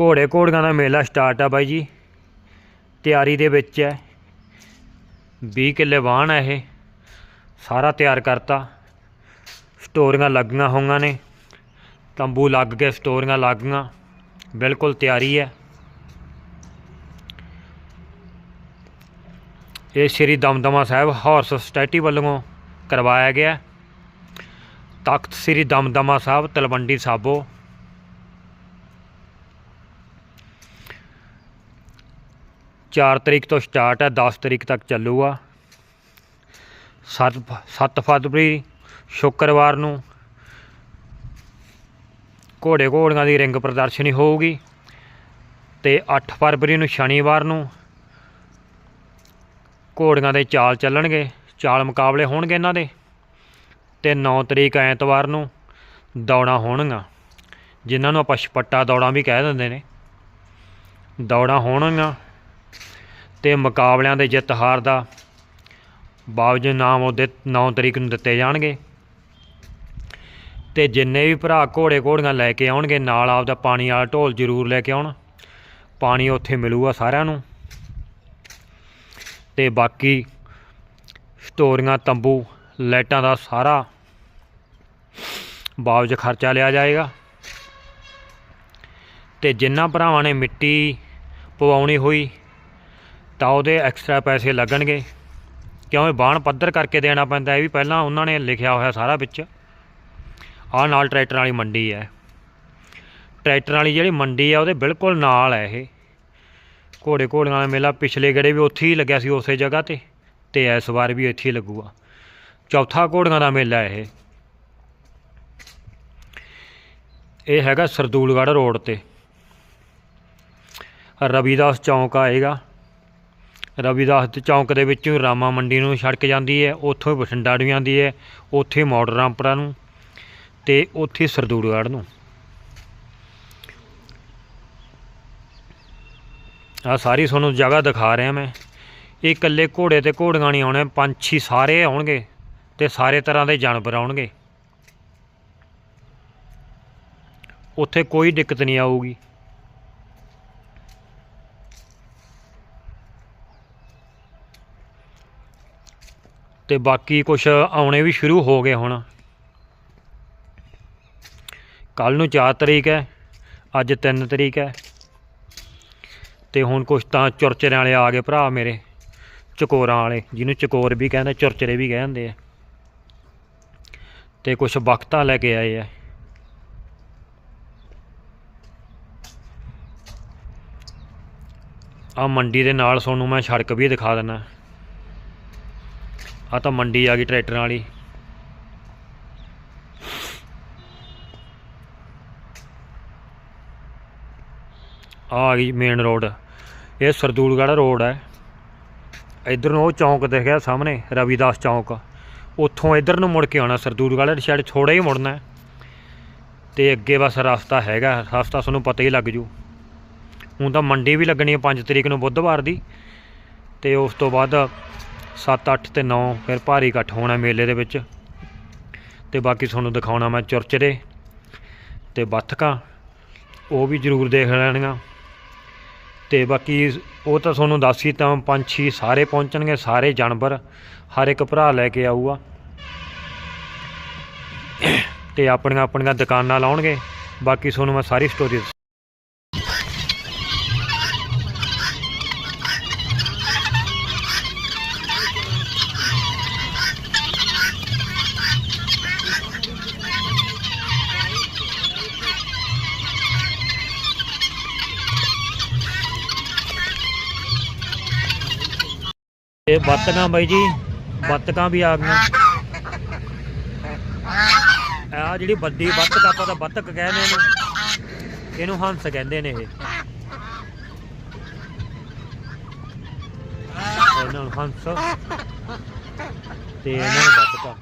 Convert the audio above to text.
ਘੋੜੇ ਘੋੜੀਆਂ ਦਾ ਮੇਲਾ ਸਟਾਰਟ ਆ ਬਾਈ ਜੀ। ਤਿਆਰੀ ਦੇ ਵਿੱਚ ਹੈ 20 ਕਿੱਲੇ ਵਾਹਣ ਹੈ ਇਹ। ਸਾਰਾ ਤਿਆਰ ਕਰਤਾ। ਸਟੋਰੀਆਂ ਲੱਗੀਆਂ ਹੋਈਆਂ ਨੇ। ਤੰਬੂ ਲੱਗ ਕੇ ਸਟੋਰੀਆਂ ਲੱਗ ਗਈਆਂ ਬਿਲਕੁਲ ਤਿਆਰੀ ਹੈ ਇਹ ਸ਼੍ਰੀ ਦਮਦਮਾ ਸਾਹਿਬ ਹਾਰਸ ਸੋਸਾਇਟੀ ਵੱਲੋਂ ਕਰਵਾਇਆ ਗਿਆ। ਤਖਤ ਸ੍ਰੀ ਦਮਦਮਾ ਸਾਹਿਬ ਤਲਵੰਡੀ ਸਾਬੋ। ਚਾਰ ਤਰੀਕ ਤੋਂ ਸਟਾਰਟ ਹੈ 10 ਤਰੀਕ ਤੱਕ ਚੱਲੂਗਾ। 7 7 ਫਰਵਰੀ, ਸ਼ੁੱਕਰਵਾਰ ਨੂੰ ਘੋੜੇ ਘੋੜੀਆਂ ਦੀ ਰਿੰਗ ਪ੍ਰਦਰਸ਼ਨੀ ਹੋਊਗੀ ਤੇ 8 ਫਰਵਰੀ ਨੂੰ ਸ਼ਨੀਵਾਰ ਨੂੰ ਘੋੜੀਆਂ ਦੇ ਚਾਲ ਚੱਲਣਗੇ, ਚਾਲ ਮੁਕਾਬਲੇ ਹੋਣਗੇ ਇਹਨਾਂ ਦੇ ਤੇ 9 ਤਰੀਕ ਐਤਵਾਰ ਨੂੰ ਦੌੜਾਂ ਹੋਣਗੀਆਂ, ਜਿਨ੍ਹਾਂ ਨੂੰ ਆਪਾਂ ਛਪੱਟਾ ਦੌੜਾਂ ਵੀ ਕਹਿ ਦਿੰਦੇ ਨੇ। ਦੌੜਾਂ ਹੋਣਗੀਆਂ ਤੇ ਮੁਕਾਬਲਿਆਂ ਦੇ ਜਿੱਤ ਹਾਰ ਦਾ ਬਾਵਜੂਦ ਨਾਮ ਉਹਦੇ 9 ਤਰੀਕ ਨੂੰ ਦਿੱਤੇ ਜਾਣਗੇ। ਤੇ ਜਿੰਨੇ ਵੀ ਭਰਾ ਘੋੜੇ ਘੋੜੀਆਂ ਲੈ ਕੇ ਆਉਣਗੇ, ਨਾਲ ਆਪਦਾ ਪਾਣੀ ਵਾਲਾ ਢੋਲ ਜ਼ਰੂਰ ਲੈ ਕੇ ਆਉਣ। ਪਾਣੀ ਉੱਥੇ ਮਿਲੂਗਾ ਸਾਰਿਆਂ ਨੂੰ। ਤੇ ਬਾਕੀ ਸਟੋਰੀਆਂ, ਤੰਬੂ, ਲਾਈਟਾਂ ਦਾ ਸਾਰਾ ਬਾਵਜ ਖਰਚਾ ਲਿਆ ਜਾਏਗਾ। ਤੇ ਜਿਨ੍ਹਾਂ ਭਰਾਵਾਂ ਨੇ ਮਿੱਟੀ ਪਵਾਉਣੀ ਹੋਈ ਤਾਂ ਉਹਦੇ ਐਕਸਟਰਾ ਪੈਸੇ ਲੱਗਣਗੇ। ਕਿਉਂਕਿ ਬਾਣ ਪੱਧਰ ਕਰਕੇ ਦੇਣਾ ਪੈਂਦਾ ਇਹ ਵੀ ਪਹਿਲਾਂ ਉਹਨਾਂ ਨੇ ਲਿਖਿਆ ਹੋਇਆ ਸਾਰਾ ਵਿੱਚ। ਆਹ ਨਾਲ ਟਰੈਕਟਰ ਵਾਲੀ ਮੰਡੀ ਹੈ। ਟਰੈਕਟਰ ਵਾਲੀ ਜਿਹੜੀ ਮੰਡੀ ਆ ਉਹਦੇ ਬਿਲਕੁਲ ਨਾਲ ਹੈ ਇਹ। ਘੋੜੇ ਘੋੜਿਆਂ ਵਾਲਾ ਮੇਲਾ ਪਿਛਲੇ ਗੜੇ ਵੀ ਉੱਥੇ ਹੀ ਲੱਗਿਆ ਸੀ, ਉਸੇ ਜਗ੍ਹਾ ਤੇ। ਤੇ ਇਸ ਵਾਰ ਵੀ ਇੱਥੇ ਹੀ ਲੱਗੂਗਾ। ਚੌਥਾ ਘੋੜਿਆਂ ਦਾ ਮੇਲਾ ਇਹ। ਇਹ ਹੈਗਾ ਸਰਦੂਲਗੜ੍ਹ ਰੋਡ ਤੇ। ਰਵੀਦਾਸ ਚੌਂਕ ਆਏਗਾ। ਰਵੀਦਾਸ ਦੇ ਚੌਂਕ ਦੇ ਵਿੱਚੋਂ ਰਾਮਾ ਮੰਡੀ ਨੂੰ ਸੜਕ ਜਾਂਦੀ ਹੈ, ਉੱਥੋਂ ਬਠਿੰਡਾ ਨੂੰ ਜਾਂਦੀ ਹੈ, ਉੱਥੇ ਮੋੜ ਰਾਮਪੁਰਾ ਨੂੰ ਤੇ ਉੱਥੇ ਸਰਦੂੜਗੜ੍ਹ ਨੂੰ। ਆ ਸਾਰੀ ਤੁਹਾਨੂੰ ਜਗ੍ਹਾ ਦਿਖਾ ਰਿਹਾ ਮੈਂ। ਇਹ ਇਕੱਲੇ ਘੋੜੇ ਤੇ ਘੋੜੀਆਂ ਨਹੀਂ ਆਉਣੇ ਪੰਛੀ ਸਾਰੇ ਆਉਣਗੇ ਤੇ ਸਾਰੇ ਤਰ੍ਹਾਂ ਦੇ ਜਾਨਵਰ ਆਉਣਗੇ। ਉੱਥੇ ਕੋਈ ਦਿੱਕਤ ਨਹੀਂ ਆਊਗੀ। ਤੇ ਬਾਕੀ ਕੁਝ ਆਉਣੇ ਵੀ ਸ਼ੁਰੂ ਹੋ ਗਏ ਹੁਣ। ਕੱਲ ਨੂੰ 4 ਤਰੀਕ ਹੈ, ਅੱਜ 3 ਤਰੀਕ ਹੈ। ਤੇ ਹੁਣ ਕੁਛ ਤਾਂ ਚੁਰਚਰਿਆਂ ਵਾਲੇ ਆ ਗਏ ਭਰਾ ਮੇਰੇ, ਚਕੋਰਾਂ ਵਾਲੇ, ਜਿਹਨੂੰ ਚਕੋਰ ਵੀ ਕਹਿੰਦੇ ਚੁਰਚਰੇ ਵੀ ਕਹਿੰਦੇ ਆ। ਤੇ ਕੁਛ ਵਕਤਾਂ ਲੈ ਕੇ ਆਏ ਆ। ਆ ਮੰਡੀ ਦੇ ਨਾਲ ਤੁਹਾਨੂੰ ਮੈਂ ਸੜਕ ਵੀ ਦਿਖਾ ਦਿੰਦਾ। ਆ ਤਾਂ ਮੰਡੀ ਆ ਗਈ ਟਰੈਕਟਰਾਂ ਵਾਲੀ। ਆ ਆ ਗਈ ਮੇਨ ਰੋਡ ਇਹ ਸਰਦੂਲਗੜ੍ਹ ਰੋਡ ਹੈ ਇਧਰ ਨੂੰ ਉਹ ਚੌਂਕ ਦਿਖਿਆ ਸਾਹਮਣੇ, ਰਵੀਦਾਸ ਚੌਂਕ। ਉੱਥੋਂ ਇਧਰ ਨੂੰ ਮੁੜ ਕੇ ਆਉਣਾ, ਸਰਦੂਲਗੜ੍ਹ ਸ਼ਾਇਦ ਸਾਈਡ ਥੋੜਾ ਹੀ ਮੁੜਨਾ ਹੈ। ਤੇ ਅੱਗੇ ਬਸ ਰਸਤਾ ਹੈਗਾ, ਰਸਤਾ ਤੁਹਾਨੂੰ ਪਤਾ ਹੀ ਲੱਗ ਜੂ। ਹੁਣ ਤਾਂ ਮੰਡੀ ਵੀ ਲੱਗਣੀ ਹੈ 5 ਤਰੀਕ ਨੂੰ ਬੁੱਧਵਾਰ ਦੀ। ਤੇ ਉਸ ਤੋਂ ਬਾਅਦ 7 8 ਤੇ 9 ਫਿਰ ਭਾਰੀ ਇਕੱਠ ਹੋਣਾ ਮੇਲੇ ਦੇ ਵਿੱਚ। ਤੇ ਬਾਕੀ ਤੁਹਾਨੂੰ ਦਿਖਾਉਣਾ ਮੈਂ ਚੁਰਚਰੇ ਤੇ ਬੱਥਕਾਂ ਉਹ ਵੀ ਜ਼ਰੂਰ ਦੇਖ ਲੈਣੀਆਂ। ਤੇ ਬਾਕੀ ਉਹ ਤਾਂ ਤੁਹਾਨੂੰ ਦੱਸ ਹੀ ਤਾਂ ਪੰਛੀ ਸਾਰੇ ਪਹੁੰਚਣਗੇ, ਸਾਰੇ ਜਾਨਵਰ, ਹਰ ਇੱਕ ਭਰਾ ਲੈ ਕੇ ਆਊਗਾ। ਤੇ ਆਪਣੀਆਂ ਆਪਣੀਆਂ ਦੁਕਾਨਾਂ ਲਾਉਣਗੇ। ਬਾਕੀ ਤੁਹਾਨੂੰ ਮੈਂ ਸਾਰੀ ਸਟੋਰੀ ਇਹ ਬੱਤਕਾਂ ਬਾਈ ਜੀ, ਬੱਤਕਾਂ ਵੀ ਆ ਗਈਆਂ। ਆ ਜਿਹੜੀ ਵੱਡੀ ਬੱਤਕ, ਆਪਾਂ ਤਾਂ ਬੱਤਕ ਕਹਿੰਦੇ ਇਹਨੂੰ ਇਹਨੂੰ ਹੰਸ ਕਹਿੰਦੇ ਨੇ ਇਹ। ਇਹਨਾਂ ਨੂੰ ਹੰਸ ਤੇ ਇਹਨਾਂ ਨੂੰ ਬੱਤਕਾਂ।